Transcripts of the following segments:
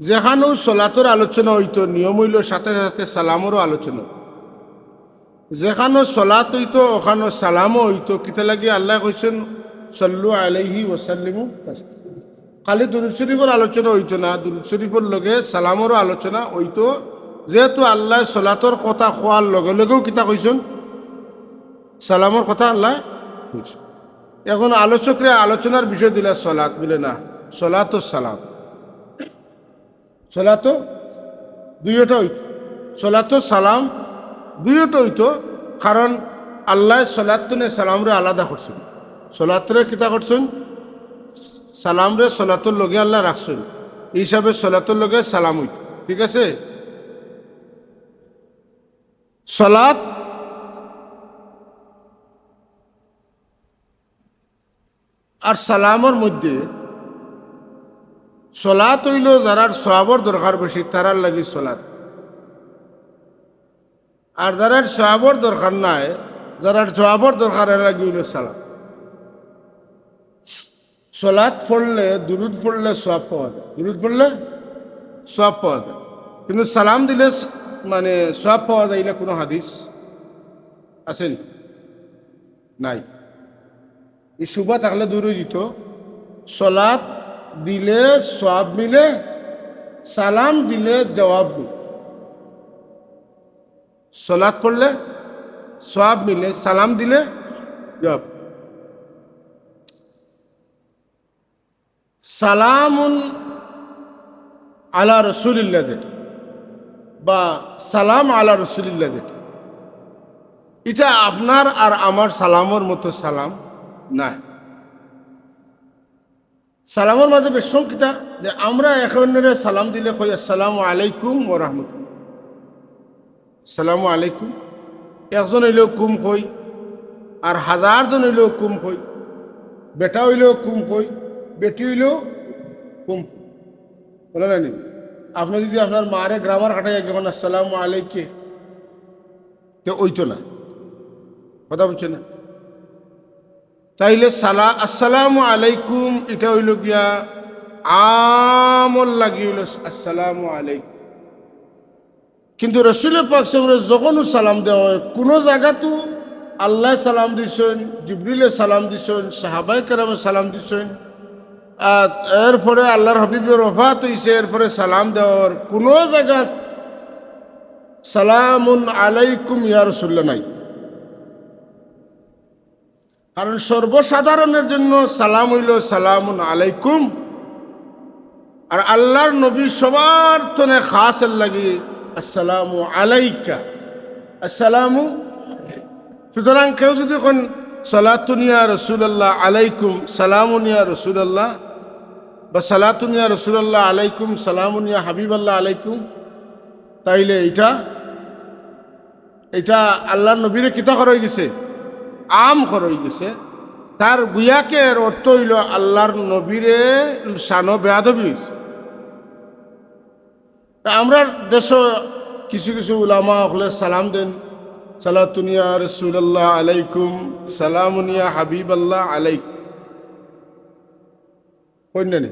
যেখানেও সলাতর আলোচনা হইতো, নিয়ম হইল সাথে সাথে সালামরও আলোচনা। যেখানো সলাত হইতো, ওখানো সালামও হইতো। কিতা লাগি আল্লাহ কইছেন, সল্লু আলাইহি ওসাল্লিমু খালি দুরুদ শরীফের আলোচনা হইতো না, দুরুদ শরীফের লগে সালামরও আলোচনা হইতো। যেহেতু আল্লাহ সলাতর কথা খোয়ার লগে লগেও কিতা কইছেন, সালামর কথা আল্লাহ কইছে এখন আলোচকরা আলোচনার বিষয় দিলে সলাত বলে না, সলাত সালাম। সলাত দুইটা হইতো সলাত সালাম দুইটা হইতো কারণ আল্লাহ সলাতুনে সালামরে আলাদা করছেন। সলাতরে কিতা করছেন? সালামরে সলাতুর লগে আল্লাহ রাখছেন। এই হিসাবে সলাতুর লগে সালাম হইত ঠিক আছে? সলাত আর সালামর মধ্যে সলাত হইল যারার সবাবর দরকার বেশি, তারার লাগি সলাত। আর যারার সবাবর দরকার নাই, যারার জবাবর দরকার লাগি হইল সালাম সলাত পড়লে, দুরুদ পড়লে সব পাওয়া যায়। দুরুদ পড়লে সব পাওয়া যায়। কিন্তু সালাম দিলে মানে সব পাওয়া যায় এটা কোনো হাদিস আছেন নাই। এই শুভা থাকলে দূরে দিত। সলাত দিলে সব মিলে, সালাম দিলে জবাব মিলে সলাত পড়লে সব মিলে, সালাম দিলে জবাব সালামুন আলা রসুলিল্লাহ যেটা, বা সালাম আলা রসুলিল্লাহ যেটা। এটা আপনার আর আমার সালামর মতো সালাম নাই। সালামের মাঝে বেশ সংকিতা যে আমরা একেবারে সালাম দিলে কই আসসালামু আলাইকুম ও রহমতুল্লাহ। সালামু আলাইকুম। একজন হইলেও কুম কই, আর হাজারজন হইলেও কুম কই, বেটা হইলেও কুম কই, বেটি হইলেও কুম বলে না আপনি যদি আপনার মারে গ্রামার কাটাই যখন আসসালামু আলাইকে তো ওইতো না। কথা বলছে না? তাইলে সালা, আসসালামু আলাইকুম, এটা হইল গিয়া আমল লাগি হইল আসসালামু আলাইকুম। কিন্তু রসুলের পাক সাহেবের যখনও সালাম দেওয়া হয়, কোনো জায়গাতো আল্লাহ সালাম দিছেন, জিবরিলে সালাম দিছেন সাহাবাই কেরামে সালাম দিছেন এরপরে আল্লাহর হাবিবের রফাত হইছে, এরপরে সালাম দেওয়ার কোনো জায়গা সালামুন আলাইকুম ইয়া রসুল্লাহ নাই। কারণ সর্বসাধারণের জন্য সালাম হইল সালাম আলাইকুম। আর আল্লাহর নবী সবার তনে খাস লাগি, আসসালামু আলাইকা। আসসালামু সুতরাং কেউ যদি কোন সালাতুনিয়া রসুলাল্লাহ আলাইকুম সালামুনিয়া রসুলাল্লাহ, বা সালাতুনিয়া রসুলাল্লাহ আলাইকুম সালামুনিয়া হাবিবাল্লাহ আলাইকুম, তাইলে এটা এটা আল্লাহর নবীরে কিতা করা হয়ে গেছে? আম হয়ে গেছে তার বুয়াকের অর্থ হইল আল্লাহর নবীরে সানো বেয়াদবি হয়েছে আমরা দেশ কিছু কিছু উলামা হলে সালাম দেন। সালাতুনিয়া রসুল্লাহ আলাইকুম সালামুনিয়া হাবিব আল্লাহ আলাইকুম। কন্যানি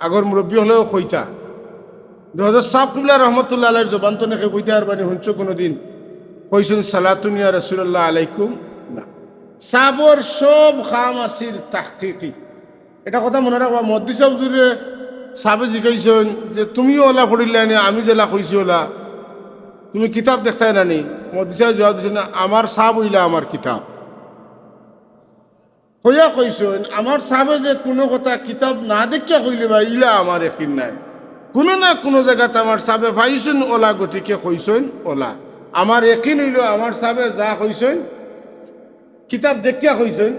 আগর মুরব্বী হলেও কইতা। দু হাজার সাফুল্লাহ রহমতুল্লাহ আলাইয়ের জবান তো নাকি কইতে আর মানে শুনছো কোনোদিন? কইছেন সালাতুনিয়া রসুল্লাহ আলাইকুম। না। সাবর সব খাম আসির তাহকিকি। এটা কথা মনে রাখবা মদ্দি দূরে সাবে জিকাইছেন যে, তুমিও ওলা পড়িলে নি, আমি জেলা কইছি ওলা? তুমি কিতাব দেখতাই নানি মদ্দি সাহেব জবাব দিছেন না, আমার সাব হইলা আমার কিতাব। কইয়া কইছেন, আমার সাবে যে কোনো কথা কিতাব না দেখিয়া কইলে বা ইলা আমার একিন নাই। কোনো না কোনো জায়গাতে আমার সাবে ভাইছেন ওলা গতিকে কইছেন ওলা। আমার একিন হইল, আমার সাবে যা কইছেন, কিতাব দেখিয়া কইছেন।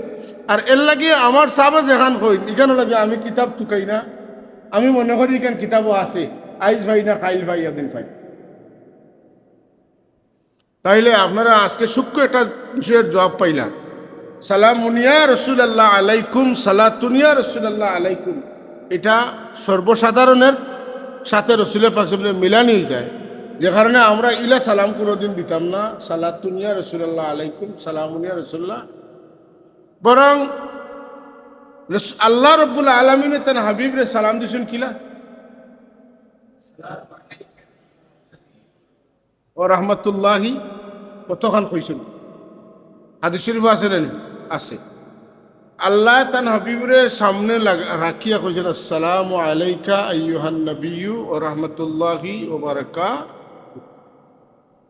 আর এর লাগে আমার সাবে যেখান কই এখানে লাগে আমি কিতাব টুকাই না। আমি মনে করি এখান কিতাবও আছে। আইজ ভাই না কাইল ভাই একদিন ভাই। তাইলে আপনারা আজকে সূক্ষ্ম একটা বিষয়ের জবাব পাইলাম সালামুনিয়া রসুলাল্লাহ আলাইকুম সালাতুনিয়া রসুলাল্লাহ আলাইকুম। এটা সর্বসাধারণের সাথে রসুলের পাক মিলানি যায়। যে কারণে আমরা ইলা সালাম কোনোদিন দিতাম না। সালাতুনিয়া রসুলাল্লাহ আলাইকুম সালামুনিয়া রসুল্লাহ বরং আল্লাহ রব্বুল আলমিনে তার হাবিব রে সালাম দিছেন কিলা ও রহমতুল্লাহি, কতখান কইছেন? হাদিস শরীফ আছে আছে। আল্লাহ তান হাবিবরে সামনে রাখিয়া কইছেন, আসসালামু আলাইকা আইয়ুহান নবিয়্যু ও রহমতুল্লাহি ও বারাকা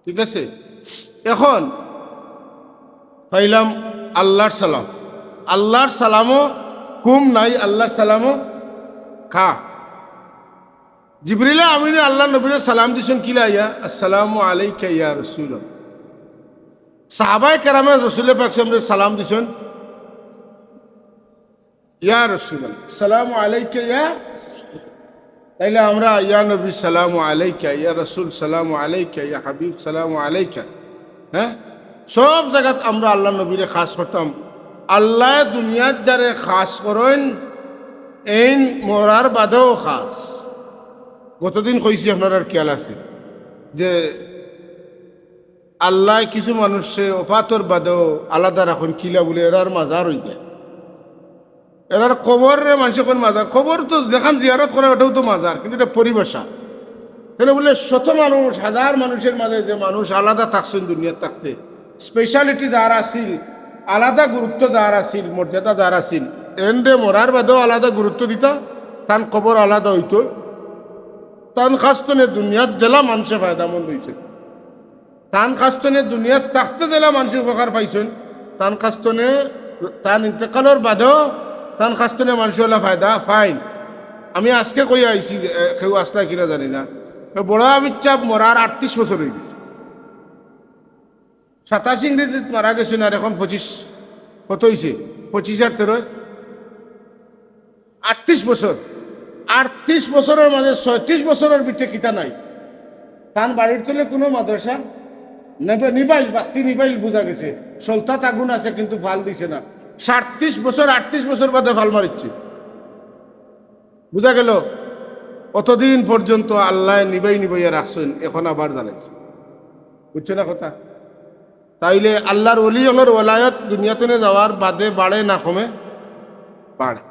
ঠিক আছে? এখন পাইলাম আল্লাহর সালাম। আল্লাহর সালামও কুম নাই, আল্লাহর সালামও খা। জিবরিলা আমিনে আল্লাহ নবীরে সালাম দিছেন কিলা ইয়া? আসসালামু আলাইকা ইয়া রসুল সাহাবাই কেরামে রসুলের পাক সামনে সালাম দিছেন, ইয়া রসুল সালামু আলাইকা ইয়া তাইলে আমরা, ইয়া নবী সালামু আলাইকা, ইয়া রসুল সালামু আলাইকা, ইয়া হাবিব সালামু আলাইকা হ্যাঁ? সব জায়গাত আমরা আল্লাহ নবীরে খাস করতাম। আল্লাহ দুনিয়ার দ্বারে খাস করেন এই মরার বাদেও খাস। গতদিন কইছি, আপনার আর খেয়াল আছে? যে আল্লাহ কিছু মানুষে অপাতর বাদেও আলাদা রাখুন কিলা বলে এরার মাজার হয়ে যায়। এরার কবরের মানুষ কোন মাজার? কবর তো দেখান জিয়ারত করে, ওটাও তো মাজার, কিন্তু এটা পরিবেশা। তাহলে বলে শত মানুষ, হাজার মানুষের মাঝে যে মানুষ আলাদা থাকছেন দুনিয়ার থাকতে। স্পেশালিটি যার আসিল আলাদা গুরুত্ব যার আসিল মর্যাদা যার আসিল এন্ডে মরার বাদেও আলাদা গুরুত্ব দিতা, তান কবর আলাদা হইতো। তান খাস্তনে দুনিয়াত জেলা মানুষে ফায়দামন্দ হয়েছে তান খাস্তনে দুনিয়াত থাকতে জেলা মানুষ উপকার পাইছেন। তান খাস্তনে, তান ইন্তেকালের বাদেও তান খাস্তনে মানুষের ফায়দা ফাইন আমি আজকে কই আইছি কেউ আসলা কিনা জানি না। বড় আমির চাপ মরার আটত্রিশ বছর হয়ে গেছে। সাতাশ ইংরেজিত মারা গেছেন আর এখন পঁচিশ, কত হয়েছে পঁচিশ আর তেরোয় আটত্রিশ বছর। আটত্রিশ বছরের মাঝে ছয়ত্রিশ বছরের বিটে কিতা নাই। তান বাড়ির তলে কোনো মাদ্রাসা নেবে, নিবাইল বাতি নিবাইল বোঝা গেছে। সলতাত আগুন আছে, কিন্তু ভালো দিছে না। সাতত্রিশ বছর, আটত্রিশ বছর বাদে ভালো মারিচ্ছে। বুঝা গেল, অতদিন পর্যন্ত আল্লাহ নিবাই নিবাইয়া রাখছেন, এখন আবার দাঁড়াইছে বুঝছ না কথা? তাইলে আল্লাহর অলি হলোর ওলায়ত দুনিয়াতনে যাওয়ার বাদে বাড়ে না কমে? বাড়ে।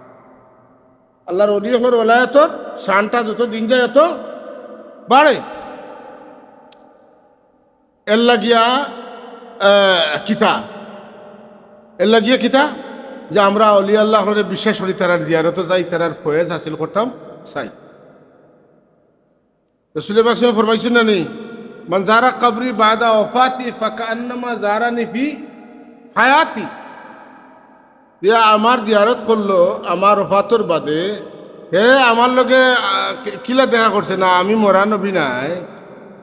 আল্লাহর অলি হলোর ওলায়তর শানটা যত দিন যায় তত বাড়ে। এর লাগিয়া কিতা এর লাগিয়া কিতা যে আমরা অলি আল্লাহ বিশ্বাস করি তারার জিয়ারত যাই তারার ফয়েজ হাসিল করতাম চাই। রসুলের বাক্সমে ফরমাইছেন না নেই মান যারা কবরি বাদা ওফাতি ফাঁকা আন্নামা যারা নিফি হায়াতি। যে আমার জিয়ারত করল আমার ওফাতর বাদে হে আমার লগে আহ, কি- কিলা দেখা করছে না আমি মরা নবী নাই।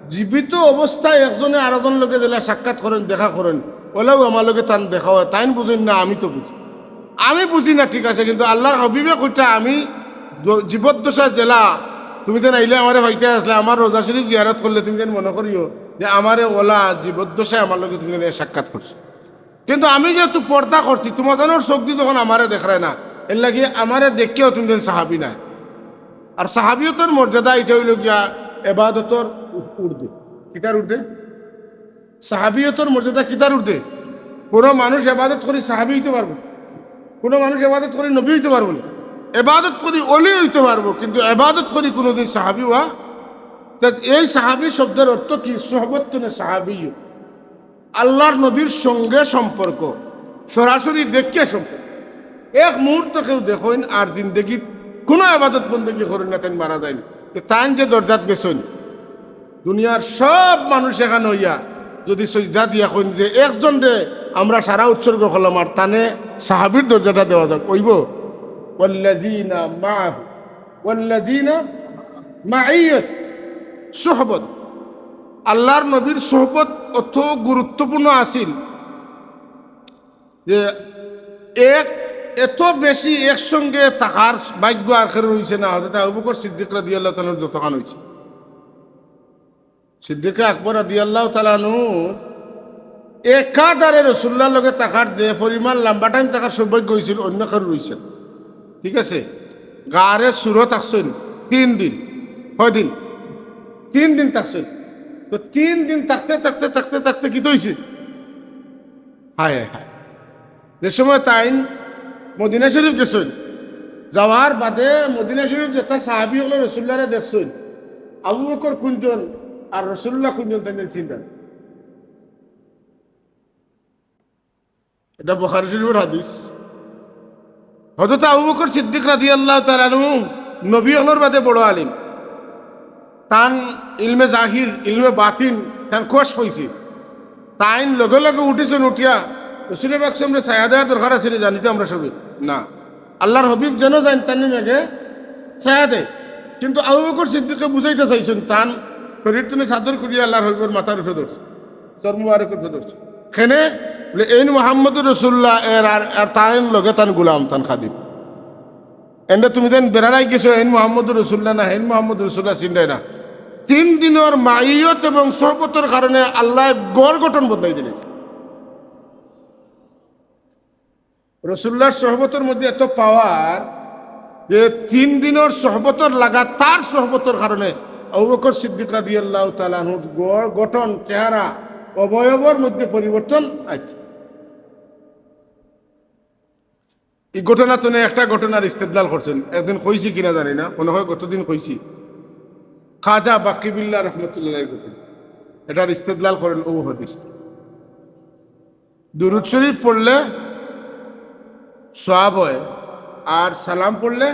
জীবিত অবস্থায় একজনে আরেকজন লোকে যেটা সাক্ষাৎ করেন দেখা করেন। ওলেও আমার তান দেখা হয় তাইন বুঝেন না, আমি তো বুঝি আমি বুঝি না, ঠিক আছে, কিন্তু আল্লাহর হবিবে কইটা আমি জীবদ্দশা জেলা, তুমি যেন আইলে আমারে ভাইতে আসলে আমার রোজা শরীফ জিয়ারত করলে তুমি যেন মনে করিও যে আমারে ওলা জীবদ্দশায় আমার লোকে তুমি যেন সাক্ষাৎ করছ কিন্তু আমি যেহেতু পর্দা করছি তোমাদের চোখ দিয়ে তখন আমারে দেখায় না এর লাগে আমারে দেখেও তুমি যেন সাহাবি নাই। আর সাহাবিয়তের মর্যাদা এটা হইল গিয়া এবাদতর উ- উর্ধে কিতার উর্ধে সাহাবিয়তর মর্যাদা কিতার উর্ধে কোনো মানুষ এবাদত করি সাহাবি হইতে পারব কোনো মানুষ এবাদত করি নবী হইতে পারব না। এবাদত করি অলি হইতে পারব, কিন্তু এবাদত করি কোনোদিন সাহাবি হওয়া এই সাহাবি শব্দের অর্থ কি? সোহবত্তনে সাহাবি আল্লাহর নবীর সঙ্গে সম্পর্ক। সরাসরি দেখিয়া সম্পর্ক। এক মুহূর্ত কেউ দেখেন আর জিন্দগি কোনো আবাদত বন্দী করেন না তাই মারা যায়নি তাই যে দরজাত গেছেন দুনিয়ার সব মানুষ এখানে হইয়া যদি সজ্জা দিয়া কইন যে একজন রে আমরা সারা উৎসর্গ করলাম আর তানে সাহাবির দরজাটা দেওয়া যাক, কইব? ওয়াল্লাযীনা মাআহু, ওয়াল্লাযীনা মাইয়াত সুহবত। আল্লাহর নবীর সোহবত অত গুরুত্বপূর্ণ আছিল যে এক, এত বেশি একসঙ্গে থাকার ভাগ্য আর কেউ রয়েছে না হজরত আবু বকর সিদ্দিক রাদিয়াল্লাহু তাআলা যতখান হয়েছে সিদ্দিকে আকবর রাদিয়াল্লাহু তাআলাহু একাধারে রসুল্লার লগে থাকার যে পরিমাণ, লম্বা টাইম থাকার সৌভাগ্য হয়েছিল, অন্য কেউ রয়েছে ঠিক আছে? গারে সুরত আসছেন তিন দিন। দিন? তিন দিন থাকছেন তো তিন দিন থাকতে থাকতে থাকতে থাকতে কি তো হয়েছে হায় হায় যে সময় তাইন মদিনা শরীফ গেছেন যাওয়ার বাদে মদিনা শরীফ যেটা সাহাবি হলো রসুল্লারে দেখছেন আবু বকর কুঞ্জন আর রসুল্লাহ কুঞ্জন তাদের চিন্তা। এটা বখারি শরীফের হাদিস। হজরত আবু বকর সিদ্দিক রাদি আল্লাহ তালু নবী হলর বাদে বড় আলিম। তান ইলমে জাহির, ইলমে বাতিন তান কোষ পইছে তাইন লগে লগে উঠিছেন উঠিয়া রসুলের বাক্স আমরা ছায়া দেওয়ার দরকার আছে জানিতে আমরা সবই না। আল্লাহর হবিব যেন জান তানি মেঘে ছায়া দেয় কিন্তু আবু বকর সিদ্দিককে বুঝাইতে চাইছেন, তান শরীর তুমি চাদর করিয়া আল্লাহর হবিবের মাথার উঠে ধরছে চর্মুয়ারের উঠে ধরছে খেনে বলে এইন মোহাম্মদ রসুল্লাহ এর আর তাইন লগে তান গুলাম তান খাদিম এন্ডে তুমি দেন বেড়ারাই গেছো হেন মোহাম্মদ রসুল্লাহ না হেন মোহাম্মদ রসুল্লাহ চিন্তাই না। তিন দিনের মাইয়ত এবং সহবতের কারণে আল্লাহ গড় গঠন বদলাই দিলে। রসুল্লাহর সহবতের মধ্যে এত পাওয়ার যে তিন দিনের সহবতর লাগাতার সহবতর কারণে অবকর সিদ্দিক রাদি আল্লাহ তালাহুর গড়, গঠন, চেহারা, অবয়বর মধ্যে পরিবর্তন আছে এই ঘটনা তো একটা ঘটনার ইস্তেদলাল করছেন। একদিন কইছি কিনা জানি না, মনে হয় গতদিন কইছি। খাজা বাকিবিল্লা রহমতুল্লাহ ঘটনা এটার ইস্তেদলাল করেন ও হদিস। দুরুদ শরীফ পড়লে সোয়াব হয়, আর সালাম পড়লে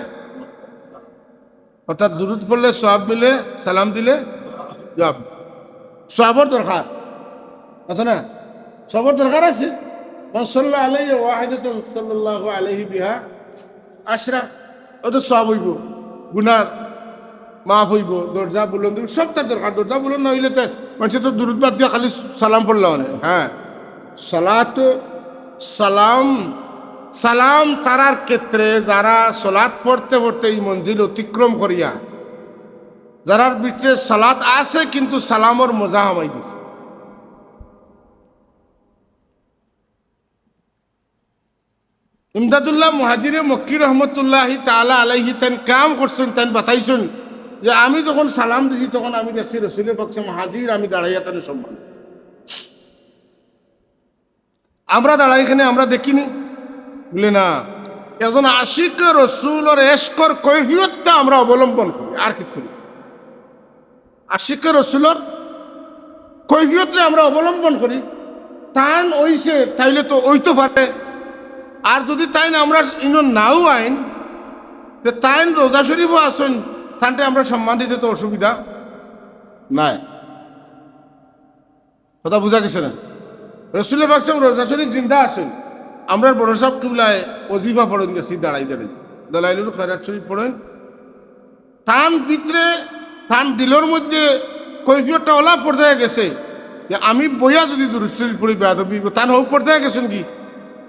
অর্থাৎ দুরুদ পড়লে সোয়াব দিলে সালাম দিলে জবাব। সোয়াবর দরকার। কথা না? সবর দরকার আছে। মসল্লা আলাই ওয়াহিদাত সাল্লাহ আলহি বিহা আশরা। ও তো সব হইব, গুনার মাফ হইব, দরজা বুলন্দ সব তার দরকার। দরজা বুলন্দ হইলে তার মানুষ তো দূরত বাদ দিয়া খালি সালাম পড়লাম হ্যাঁ সালাত, সালাম সালাম তারার ক্ষেত্রে যারা সলাৎ পড়তে পড়তে এই মঞ্জিল অতিক্রম করিয়া, যারার ভিতরে সালাত আছে কিন্তু সালামর মজা হামাই দিছে। ইমদাদুল্লাহ মুহাজিরে মক্কি রহমতুল্লাহ তালা আলাইহি তেন কাম করছেন, তেন বাতাইছেন যে আমি যখন সালাম দিছি তখন আমি দেখছি রসুলের পক্ষে মহাজির, আমি দাঁড়াইয়া তেন সম্মান। আমরা দাঁড়াই এখানে আমরা দেখিনি। বলে না একজন আশিক রসুল ওর এসকর আমরা অবলম্বন করি, আর কি করি? আশিক রসুলর কৈফিয়তটা আমরা অবলম্বন করি, তান ওইছে তাইলে তো ওইতো পারে। আর যদি তাই না আমরা ইনো নাও আইন, যে তাইন রোজা শরীফও আসেন তানটে আমরা সম্মান দিতে তো অসুবিধা নাই। কথা বোঝা গেছে না? রসুলের বাক্সম রোজা শরীফ জিন্দা আসেন আমরা বড় সব কিবলায় অজিফা পড়েন গেছি দাঁড়াই দাঁড়াই দলাইলুর খয়রাত শরীফ পড়েন। তান ভিতরে তান দিলর মধ্যে কৈফিয়তটা ওলা পর্যায়ে গেছে। যে আমি বইয়া যদি দুরুদ শরীফ পড়ি, বেয়াদবি তান হোক পর্যায়ে গেছেন কি?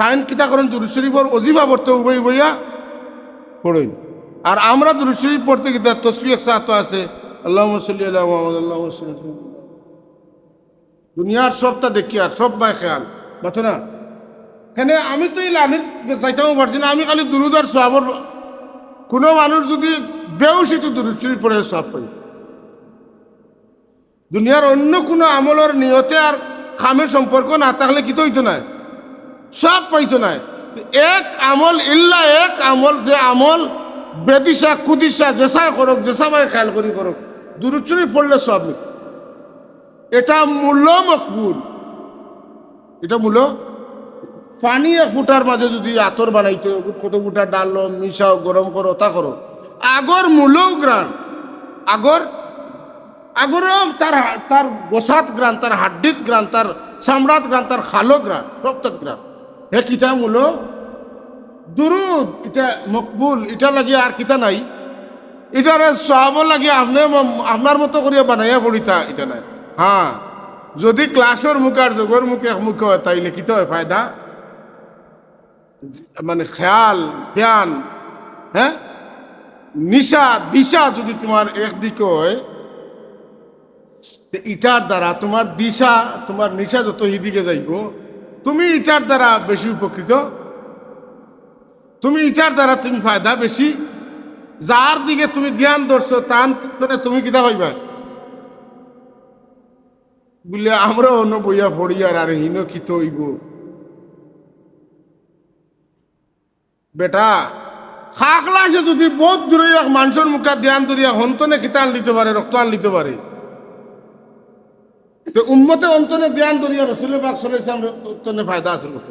তাইন কিতা করেন, দুরুদ শরীফর অজিফা পড়তে উভয় বইয়া পড়েন। আর আমরা দুরুদ শরীফ পড়তে গিয়ে তসবি এক সাথ আছে আল্লাহ সাল্লি আল্লাহ মোহাম্মদ আল্লাহ দুনিয়ার সবটা দেখি আর সব বাই খেয়াল। বাতো না? এখানে আমি তো এই লানির চাইতেও পারছি না, আমি খালি দুরুদ আর সোয়াবর কোনো মানুষ যদি বেউসিত দুরুদ শরীফ পড়ে সব পাই দুনিয়ার অন্য কোনো আমলের নিয়তে আর খামের সম্পর্ক না থাকলে কি তো হইতো না সব পাইতো নাই। এক আমল ইল্লা, এক আমল যে আমল বেদিশা কুদিশা জেসা করক জেসা ভাই খেয়াল করি করক দুরুচুরি পড়লে সব। এটা মূল্য মকবুল। এটা মূল্য পানি এক ফুটার মাঝে যদি আতর বানাইতে কত ফুটা ডাললো মিশাও গরম করো তা করো আগর মূলও গ্রান আগর আগরও তার তার বসাত গ্রান তার হাড্ডিত গ্রান তার চামড়াত গ্রান তার খালো গ্রান প্রত্যেক গ্রান হে কিতা মূল? দুরুদ এটা মকবুল এটা লাগে আর কিতা নাই? এটারে সব লাগে আপনি আপনার মতো করিয়া বানাইয়া পড়িতা এটা নাই। হ্যাঁ যদি ক্লাসের মুখে আর যোগর মুখে মুখে হয়, তাইলে কিতা হয় ফায়দা মানে খেয়াল, ধ্যান হ্যাঁ? নিশা, দিশা যদি তোমার একদিকে হয় ইটার দ্বারা তোমার দিশা, তোমার নিশা যত এদিকে যাইব, তুমি ইটার দ্বারা বেশি উপকৃত। তুমি ইটার দ্বারা তুমি ফায়দা বেশি। যার দিকে তুমি জ্ঞান ধরছো, তোরে তুমি কিতা পাইবা? বলে আমরা অন্য বইয়া পড়ি আর আর হিন কিত হইব। বেটা খাকলা সে যদি বহুত দূরে মানুষের মুখা ধ্যান ধরিয়া হন্তনে কিতা আন দিতে পারে রক্ত আন দিতে পারে? তো উম্মতে অন্তনে ধ্যান ধরিয়া রসুলের বাক চলেছে আমরা অন্তনে ফায়দা আছে কত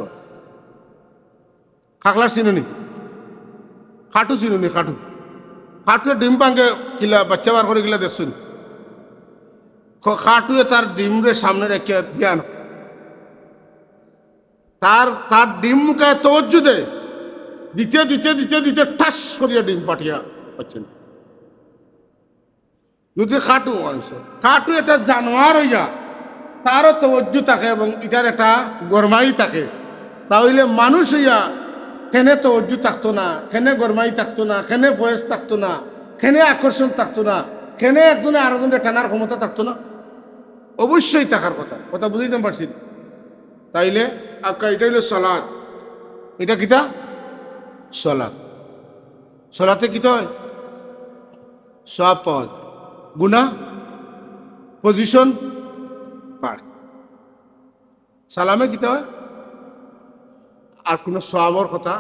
খাকলার চিনুনি? খাটু চিনুনি, খাটু। খাটুয়ে ডিম পাঙ্গে কিলা, বাচ্চা বার করে গিলা দেখছুন খাটুয়ে তার ডিমরে সামনে রেখে ধ্যান। তার তার ডিম মুখায় তজ্জু দেয় দিতে দিতে দিতে দিতে ঠাস করিয়া ডিম পাঠিয়া পাচ্ছেন। যদি খাটু মানুষ খাটু এটা জানোয়ার হইয়া, তারও তজ্জু থাকে এবং এটার একটা গরমাই থাকে। তাহলে মানুষ হইয়া কেনে তজ্জু থাকতো না, কেনে গরমাই থাকতো না, কেনে ফয়েস থাকতো না, কেনে আকর্ষণ থাকতো না, কেনে একজনে আরেকজনের টানার ক্ষমতা থাকতো না? অবশ্যই থাকার কথা কথা বুঝাইতে পারছি তাইলে এটা হইল সলাদ। এটা কিতা? সলাদ সলাতে কি হয়? সব পাওয়া গুণা পজিশন পার সালামে কিতা হয়? আর কোনো সওয়াবর কথা?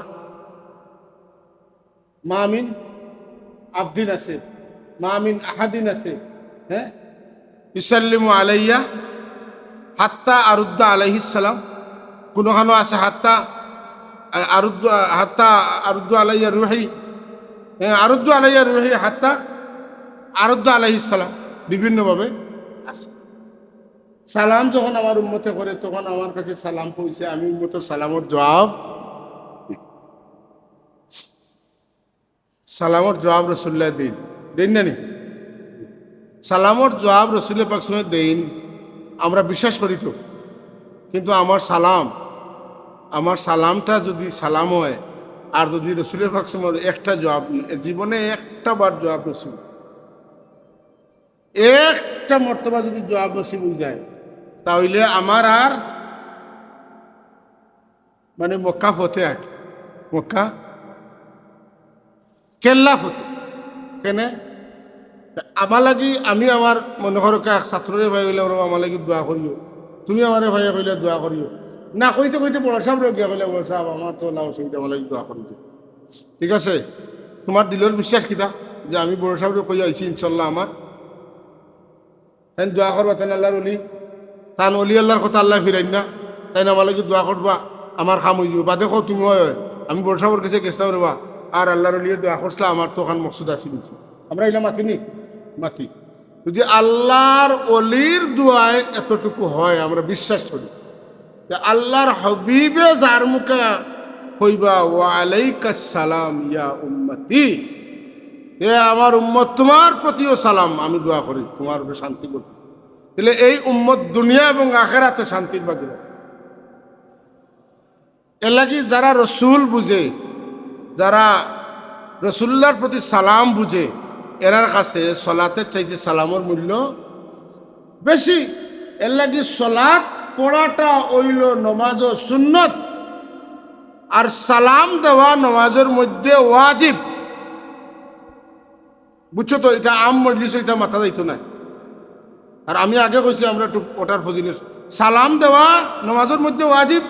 মামিন আবদিন আছে। মামিন আহাদিন আছে। হ্যাঁ? ইসাল্লিমু আলাইয়া হাত্তা আরুদ্দা আলাইহিস সালাম। কোনোখানো আছে হাত্তা? আরুদ্দু হাত্তা আরুদ্দু আলাইয়া রুহি হ্যাঁ আরুদ্দু আলাইয়া রুহি হাত্তা আরুদ্দু আলাইহিস সালাম বিভিন্নভাবে আছে। সালাম যখন আমার উন্মতে করে, তখন আমার কাছে সালাম পৌঁছে, আমি উন্মত সালামর জবাব। সালামর জবাব রসুল্লাহ দিন। দিন না নি? সালামর জবাব রসুল্লাহ পাক সময় দেন। আমরা বিশ্বাস করি তো। কিন্তু আমার সালাম আমার সালামটা যদি সালাম হয়, আর যদি রসুলের পাক সময় একটা জবাব, জীবনে একটা বার জবাব রসুল একটা মর্তবা যদি জবাব নসিব যায়, তাহলে আমার আর মানে মক্কা হতে আর। মক্কা? কেল্লা হতে কেনে? আমার লাগি আমি আমার মনে করো ছাত্ররে ভাই হইলে আমার লাগি দোয়া করিও। তুমি আমারে ভাই কইলে দোয়া করিও। না, কইতে কইতে বড় সাহেব রোগিয়া কইলে বড় সাহেব আমার তো লাভ অসুবিধা আমার লাগি দোয়া করিও ঠিক আছে? তোমার দিলের বিশ্বাস কিতা? যে আমি বড় সাহেব কই আইছি, ইনশাল্লাহ আমার। তাই দোয়া করবা তাই আল্লাহর অলি তান অলি আল্লাহর কথা আল্লাহ ফিরাই না। তাই আমার লাগি দোয়া করবা, আমার খাম হয়ে যাব বা দেখো তুমি হয় হয়। আমি বড় সাহেবের কাছে গেছিলাম রে বা আর আল্লাহর অলিয়ে দোয়া করছিলাম আমার তো ওখান মকসুদ আসি নিচ্ছি আমরা এলাম মাতিনি মাতি। যদি আল্লাহর অলির দোয়ায় এতটুকু হয়, আমরা বিশ্বাস করি। আল্লাহর হবিবে যার মুখে কইবা ওয়ালাইকা সালাম ইয়া উম্মতি। এ আমার উম্মত, তোমার প্রতিও সালাম। আমি দোয়া করি, তোমার উপরে শান্তি করি তাহলে এই উম্মত দুনিয়া এবং আখেরাতে শান্তির বাকি এর লাগি যারা রসুল বুঝে, যারা রসুল্লার প্রতি সালাম বুঝে এরার কাছে সলাতের চাইতে সালামর মূল্য বেশি। এর লাগি সলাৎ পড়াটা ওইল নমাজ সুন্নত আর সালাম দেওয়া নমাজের মধ্যে ওয়াজিব। বুঝছ তো, এটা আম মজলিস এটা মাথা যাইতো না। আর আমি আগে কইছি আমরা একটু ওটার ফজিলত। সালাম দেওয়া নমাজের মধ্যে ওয়াজিব,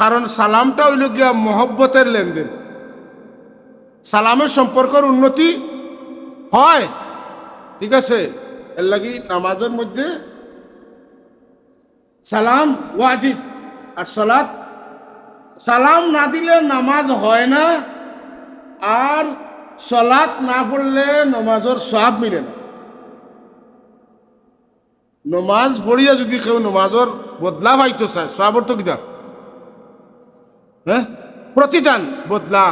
কারণ সালামটা হইল গিয়া মহব্বতের লেনদেন। সালামের সম্পর্কের উন্নতি হয়, ঠিক আছে? এর লাগি নামাজের মধ্যে সালাম ওয়াজিব। আর সলাৎ সালাম না দিলে নামাজ হয় না, আর সলাৎ না পড়লে নমাজের সব মিলে না। নমাজ পড়িয়া যদি কেউ নমাজের বদলা পাইতো চায় সবর তো কিতা হ্যাঁ? প্রতিদান বদলা।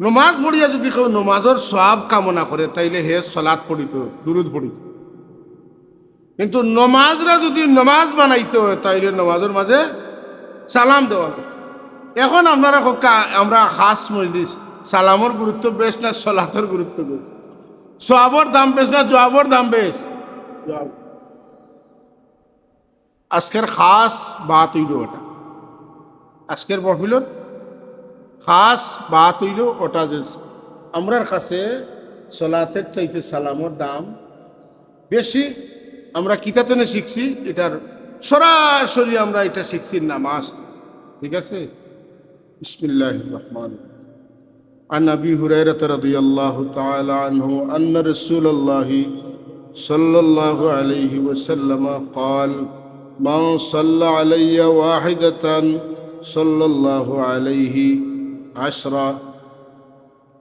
নমাজ পড়িয়া যদি কেউ নমাজের সব কামনা করে, তাইলে হে সলাৎ পড়িত, দুরুদ পড়িত। কিন্তু নমাজরা যদি নমাজ বানাইতে হয় তাইলে নমাজের মাঝে সালাম দেওয়া এখন আপনারা আমরা খাস মজলিস সালামর গুরুত্ব বেশ না সলাতের গুরুত্ব বেশ? সবর দাম বেশ না জবাবর দাম বেশ। আজকের খাস বাত হইল ওটা। আজকের মহফিলত খাস বাত হইল ওটা যে আমরার কাছে সলাতের চাইতে সালামর দাম বেশি। আমরা কিতাতনে শিখছি এটার সরাসরি আমরা এটা শিখছি নামাজ ঠিক আছে بسم الله الرحمن الرحيم عن ابي هريره رضي الله تعالى عنه ان رسول الله صلى الله عليه وسلم قال من صلى علي واحده صلى الله عليه عشرا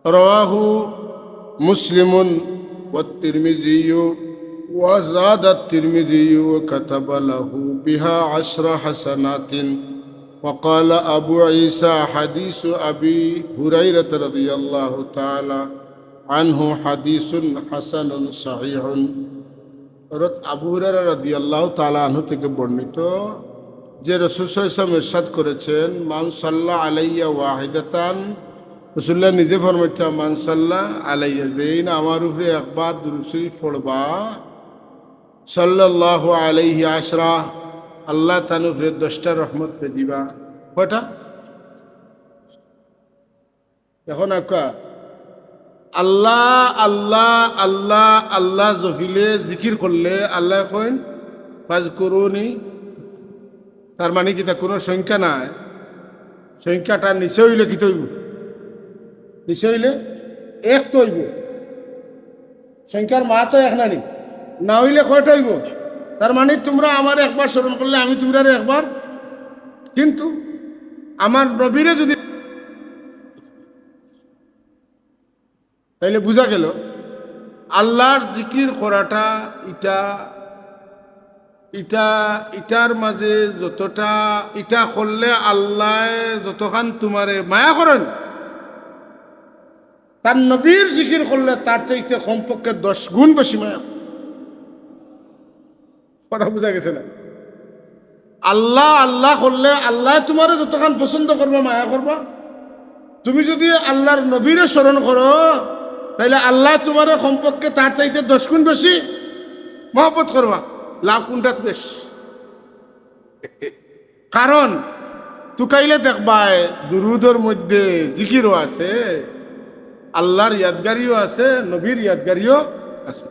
رواه مسلم والترمذي وزاد الترمذي وكتب له بها عشر حسنات وقال أبو عيسى حديث أبي هريرة رضي الله تعالى عنه حديث حسن صحيح হযরত আবু হুরায়রা রাদিয়াল্লাহু তাআলা আনহু থেকে বর্ণিত যে রাসূল সাল্লাল্লাহু আলাইহি ওয়াসাল্লাম ইরশাদ করেছেন মান সাল্লা আলাইয়া ওয়াহিদাতান রাসূলুল্লাহ নিজে ফরমাইতে মান সাল্লা আলাইয়া দেইন আমার উপরে একবার দুরূদ শরীফ পড়বা সাল্লাল্লাহু আলাইহি আশরা, আল্লাহ উপরে দশটা রহমত পে দিবা। কয়টা? এখন আকা আল্লাহ আল্লাহ আল্লাহ আল্লাহ জহিলে জিকির করলে আল্লাহ কইন কাজ করুনি তার মানে কি তা কোনো সংখ্যা নাই। সংখ্যাটা নিচে হইলে কি তৈব? নিচে হইলে এক তৈব। সংখ্যার মা তো এক নানি না হইলে কয়টা হইব? তার মানে তোমরা আমার একবার স্মরণ করলে, আমি তোমরা একবার। কিন্তু আমার নবীরে যদি তাইলে বোঝা গেল, আল্লাহর জিকির করাটা এটা ইটা, ইটার মাঝে যতটা ইটা করলে আল্লাহ যতখান তোমারে মায়া করেন, তার নবীর জিকির করলে তার চাইতে কমপক্ষে দশ গুণ বেশি মায়া। কথা বোঝা গেছে না। আল্লাহ আল্লাহ করলে আল্লাহ তোমারে যতখান পছন্দ করবা, মায়া করবা। তুমি যদি আল্লাহর নবীরে স্মরণ করো তাহলে আল্লাহ তোমার কমপক্ষে তার চাইতে দশ গুণ বেশি মহব্বত করবা। লাভ কোনটাত বেশ? কারণ, তুকাইলে দেখবাই, দুরুদর মধ্যে জিকিরও আছে, আল্লাহর ইয়াদগারিও আছে, নবীর ইয়াদগারিও আছে।